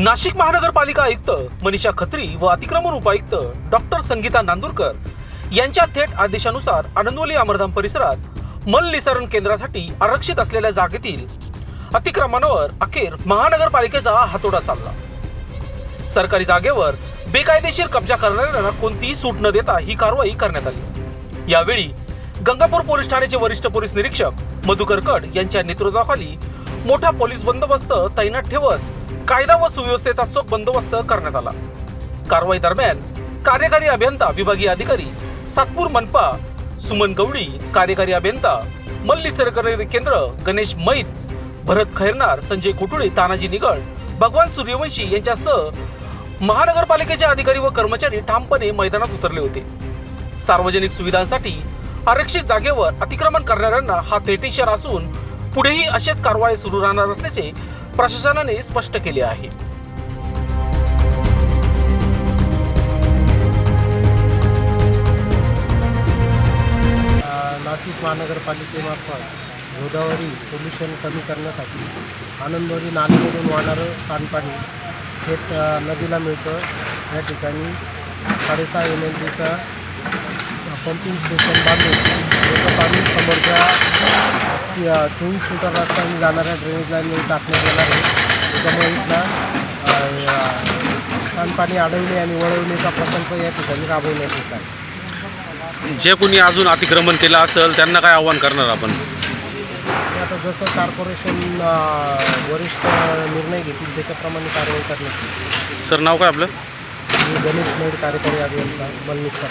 नाशिक महानगरपालिका आयुक्त मनीषा खत्री व अतिक्रमण उपायुक्त डॉक्टर संगीता नांदूरकर यांच्या थेट आदेशानुसार आनंदवली अमरधाम परिसरात मल निसरण केंद्रासाठी आरक्षित असलेल्या जागेतील अतिक्रमणावर अखेर महानगरपालिकेचा हातोडा चालला. सरकारी जागेवर बेकायदेशीर कब्जा करणाऱ्यांना कोणतीही सूट न देता ही कारवाई करण्यात आली. यावेळी गंगापूर पोलीस ठाण्याचे वरिष्ठ पोलीस निरीक्षक मधुकर कड यांच्या नेतृत्वाखाली मोठा पोलीस बंदोबस्त तैनात ठेवत कायदा व सुव्यवस्थेचा चोख बंदोबस्त करण्यात आला. कारवाई दरम्यान कार्यकारी अभियंता विभागीय अधिकारी सातपूर मनपा सुमन गवडी कार्यकारी अभियंता मल्ली सरकारी केंद्र गणेश मैत भरत खैरनार संजय कुटुळे तानाजी निगळ भगवान सूर्यवंशी यांच्यासह महानगरपालिकेचे अधिकारी व कर्मचारी ठामपणे मैदानात उतरले होते. सार्वजनिक सुविधांसाठी आरक्षित जागेवर अतिक्रमण करणाऱ्यांना हा थेट इशारा असून पुढेही असेच कारवाई सुरू राहणार असल्याचे प्रशासनाने स्पष्ट केले आहे. नाशिक महानगरपालिकेमार्फत गोदावरी पोल्युशन कमी करण्यासाठी आनंदवरी नालीमधून वाहणारं सांडपाणी थेट नदीला मिळतं. या ठिकाणी साडेसहा एम एल डीचा पंपिंग स्टेशन बांधून त्याचं पाणी समर्थ चोवीस मीटर रस्त्याने जाणाऱ्या ड्रेनेज लाईनमध्ये टाकण्यात येणार आहे. त्याच्यामुळे इथला सांडपाणी अडवणे आणि वळवण्याचा प्रकल्प या ठिकाणी राबवण्यात येत आहे. जे कोणी अजून अतिक्रमण केलं असेल त्यांना काय आव्हान करणार आपण? आता जसं कॉर्पोरेशन वरिष्ठ निर्णय घेतील त्याच्याप्रमाणे कारवाई करण्यात सर नाव काय आपलं? मी गणेश मेड कार्यकारी अभियंता मलनीस सर.